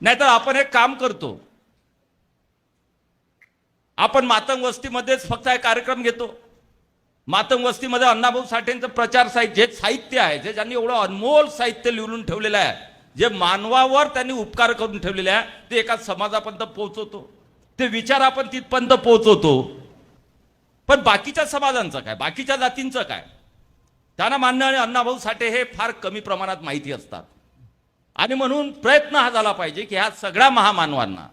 नाहीतर आपण एक काम करतो. आपण मातंग वस्तीमध्येच फक्त एक कार्यक्रम घेतो. मातंग वस्तीमध्ये अण्णाभाऊ साठेंचं प्रचार साहित्य जे साहित्य आहे जे ज्यांनी एवढं अनमोल साहित्य लिहून ठेवलेलं आहे जे मानवावर त्यांनी उपकार करून ठेवलेले आहे ते एका समाजापर्यंत पोहोचवतो. ते विचार आपण तिथपर्यंत पोहोचवतो. पण बाकीच्या समाजांचं काय? बाकीच्या जातींचं काय? त्यांना मान्य आणि अण्णाभाऊ साठे हे फार कमी प्रमाणात माहिती असतात. आणि म्हणून प्रयत्न हा झाला पाहिजे की ह्या सगळ्या महामानवांना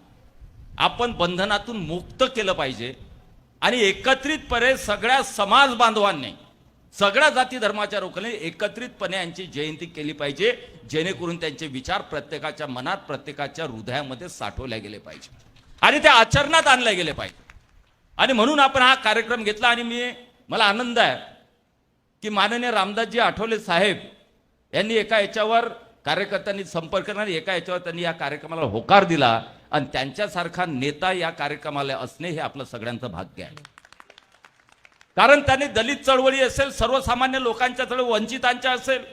आपण बंधनातून मुक्त केलं पाहिजे आणि एकत्रितपणे सगळ्या समाज बांधवांनी सगळ्या जाती धर्माच्या लोकांनी एकत्रितपणे यांची जयंती केली पाहिजे जेणेकरून त्यांचे विचार प्रत्येकाच्या मनात प्रत्येकाच्या हृदयामध्ये साठवले गेले पाहिजे. आणि ते आचरणात आणले गेले पाहिजे. आणि म्हणून आपण हा कार्यक्रम घेतला आणि मी मला आनंद आहे की माननीय रामदासजी आठवले साहेब यांनी एका याच्यावर कार्यकर्त्यांनी संपर्क करणार एका याच्यावर त्यांनी या कार्यक्रमाला होकार दिला आणि त्यांच्यासारखा नेता या कार्यक्रमाला असणे हे आपलं सगळ्यांचं भाग्य आहे. कारण त्यांनी दलित चळवळी असेल सर्वसामान्य लोकांच्या चळवळी वंचितांच्या असेल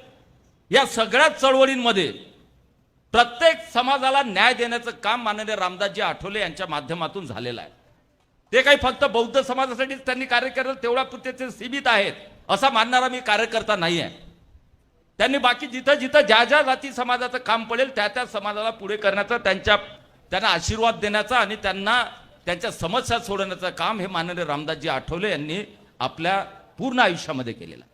या सगळ्या चळवळींमध्ये प्रत्येक समाजाला न्याय देण्याचं काम माननीय रामदासजी आठवले यांच्या माध्यमातून झालेलं आहे. ते काही फक्त बौद्ध समाजासाठीच त्यांनी कार्य केलं तेवढ्या पुरते ते सीमित आहेत असा मानणारा मी कार्यकर्ता नाही आहे त्यांनी बाकी जिथं जिथं ज्या ज्या जाती समाजाचं काम पडेल त्या त्या समाजाला पुढे करण्याचा त्यांच्या त्यांना आशीर्वाद देण्याचा आणि त्यांना त्यांच्या समस्या सोडवण्याचं काम हे माननीय रामदासजी आठवले यांनी आपल्या पूर्ण आयुष्यामध्ये केलेलं आहे.